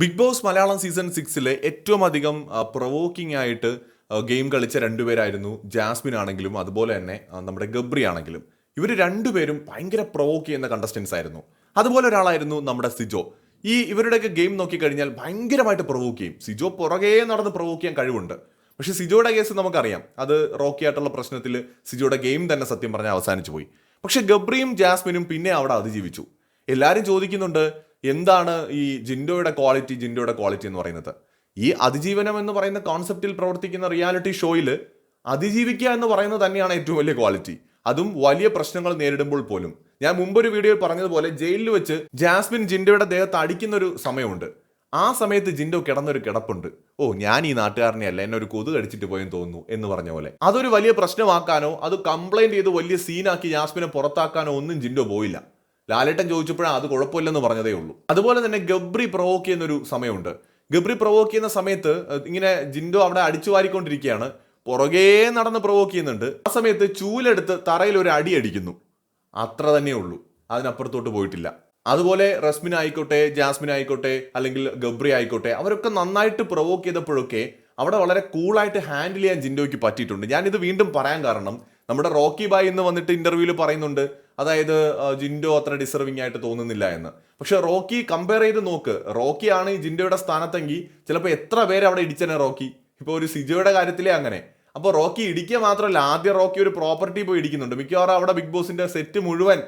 Big Boss Malayalam season സിക്സിലെ ഏറ്റവും അധികം പ്രൊവോക്കിംഗ് ആയിട്ട് ഗെയിം കളിച്ച രണ്ടുപേരായിരുന്നു ജാസ്മിൻ ആണെങ്കിലും അതുപോലെ തന്നെ നമ്മുടെ ഗബ്രി ആണെങ്കിലും. ഇവർ രണ്ടുപേരും ഭയങ്കര പ്രൊവോക്ക് ചെയ്യുന്ന കണ്ടസ്റ്റൻസ് ആയിരുന്നു. അതുപോലെ ഒരാളായിരുന്നു നമ്മുടെ സിജോ. ഈ ഇവരുടെയൊക്കെ ഗെയിം നോക്കിക്കഴിഞ്ഞാൽ ഭയങ്കരമായിട്ട് പ്രൊവോക്ക് ചെയ്യും. സിജോ പുറകെ നടന്ന് പ്രൊവോക്ക് ചെയ്യാൻ കഴിവുണ്ട്. പക്ഷെ സിജോയുടെ കേസ് നമുക്കറിയാം. അത് റോക്കി ആയിട്ടുള്ള പ്രശ്നത്തിൽ സിജോയുടെ ഗെയിം തന്നെ സത്യം പറഞ്ഞാൽ അവസാനിച്ചു പോയി. പക്ഷെ ഗബ്രിയും ജാസ്മിനും പിന്നെ അവിടെ അതിജീവിച്ചു. എല്ലാവരും ചോദിക്കുന്നുണ്ട് എന്താണ് ഈ ജിൻഡോയുടെ ക്വാളിറ്റി ജിൻഡോയുടെ ക്വാളിറ്റി എന്ന് പറയുന്നത്? ഈ അതിജീവനം എന്ന് പറയുന്ന കോൺസെപ്റ്റിൽ പ്രവർത്തിക്കുന്ന റിയാലിറ്റി ഷോയിൽ അതിജീവിക്കുക എന്ന് പറയുന്നത് തന്നെയാണ് ഏറ്റവും വലിയ ക്വാളിറ്റി അതും വലിയ പ്രശ്നങ്ങൾ നേരിടുമ്പോൾ പോലും. ഞാൻ മുമ്പൊരു വീഡിയോയിൽ പറഞ്ഞതുപോലെ ജയിലിൽ വെച്ച് ജാസ്മിൻ ജിൻഡോയുടെ ദേഹത്ത് അടിക്കുന്ന ഒരു സമയമുണ്ട്. ആ സമയത്ത് ജിൻഡോ കിടന്നൊരു കിടപ്പുണ്ട്. ഓ ഞാൻ ഈ നാട്ടുകാരനെ അല്ല എന്നെ ഒരു കൊതു കടിച്ചിട്ട് പോയെന്ന് തോന്നുന്നു എന്ന് പറഞ്ഞ പോലെ. അതൊരു വലിയ പ്രശ്നമാക്കാനോ അത് കംപ്ലൈന്റ് ചെയ്ത് വലിയ സീനാക്കി ജാസ്മിനെ പുറത്താക്കാനോ ഒന്നും ജിൻഡോ പോയില്ല. ലാലേട്ടൻ ചോദിച്ചപ്പോഴാണ് അത് കുഴപ്പമില്ലെന്ന് പറഞ്ഞതേ ഉള്ളൂ. അതുപോലെ തന്നെ ഗബ്രി പ്രൊവോക്ക് ചെയ്യുന്നൊരു സമയമുണ്ട്. ഗബ്രി പ്രൊവോക്ക് ചെയ്യുന്ന സമയത്ത് ഇങ്ങനെ ജിൻഡോ അവിടെ അടിച്ചു വാരിക്കൊണ്ടിരിക്കുകയാണ്. പുറകേ നടന്ന് പ്രൊവോക്ക് ചെയ്യുന്നുണ്ട്. ആ സമയത്ത് ചൂലെടുത്ത് തറയിൽ ഒരു അടി അടിക്കുന്നു. അത്ര തന്നെ ഉള്ളൂ. അതിനപ്പുറത്തോട്ട് പോയിട്ടില്ല. അതുപോലെ റസ്മിൻ ആയിക്കോട്ടെ ജാസ്മിൻ ആയിക്കോട്ടെ അല്ലെങ്കിൽ ഗബ്രി ആയിക്കോട്ടെ അവരൊക്കെ നന്നായിട്ട് പ്രൊവോക്ക് ചെയ്തപ്പോഴൊക്കെ അവിടെ വളരെ കൂളായിട്ട് ഹാൻഡിൽ ചെയ്യാൻ ജിൻഡോയ്ക്ക് പറ്റിയിട്ടുണ്ട്. ഞാനിത് വീണ്ടും പറയാൻ കാരണം നമ്മുടെ റോക്കി ബായ് എന്ന് വന്നിട്ട് ഇന്റർവ്യൂവിൽ പറയുന്നുണ്ട് അതായത് ജിൻഡോ അത്ര ഡിസർവിംഗ് ആയിട്ട് തോന്നുന്നില്ല എന്ന്. പക്ഷെ റോക്കി കമ്പയർ ചെയ്ത് നോക്ക്. റോക്കിയാണ് ഈ ജിൻഡോയുടെ സ്ഥാനത്തെങ്കിൽ ചിലപ്പോൾ എത്ര പേര് അവിടെ ഇടിച്ചനെ റോക്കി? ഇപ്പോൾ ഒരു സിജോയുടെ കാര്യത്തിലേ അങ്ങനെ. അപ്പോൾ റോക്കി ഇടിക്കുക മാത്രമല്ല ആദ്യം റോക്കി ഒരു പ്രോപ്പർട്ടി പോയി ഇടിക്കുന്നുണ്ട്. മിക്കവാറും അവിടെ ബിഗ് ബോസിന്റെ സെറ്റ് മുഴുവൻ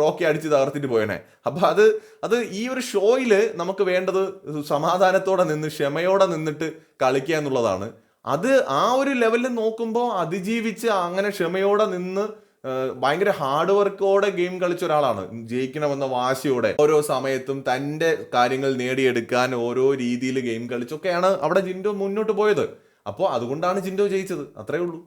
റോക്കി അടിച്ച് തകർത്തിട്ട് പോയനെ. അപ്പൊ അത് അത് ഈ ഒരു ഷോയിൽ നമുക്ക് വേണ്ടത് സമാധാനത്തോടെ നിന്ന് ക്ഷമയോടെ നിന്നിട്ട് കളിക്കുക എന്നുള്ളതാണ്. അത് ആ ഒരു ലെവലിൽ നോക്കുമ്പോൾ അതിജീവിച്ച് അങ്ങനെ ക്ഷമയോടെ നിന്ന് ഭയങ്കര ഹാർഡ് വർക്കോടെ ഗെയിം കളിച്ച ഒരാളാണ്. ജയിക്കണമെന്ന വാശിയോടെ ഓരോ സമയത്തും തന്റെ കാര്യങ്ങൾ നേടിയെടുക്കാൻ ഓരോ രീതിയിൽ ഗെയിം കളിച്ചൊക്കെയാണ് അവിടെ ജിൻഡോ മുന്നോട്ട് പോയത്. അപ്പോൾ അതുകൊണ്ടാണ് ജിൻഡോ ജയിച്ചത്. അത്രേ ഉള്ളൂ.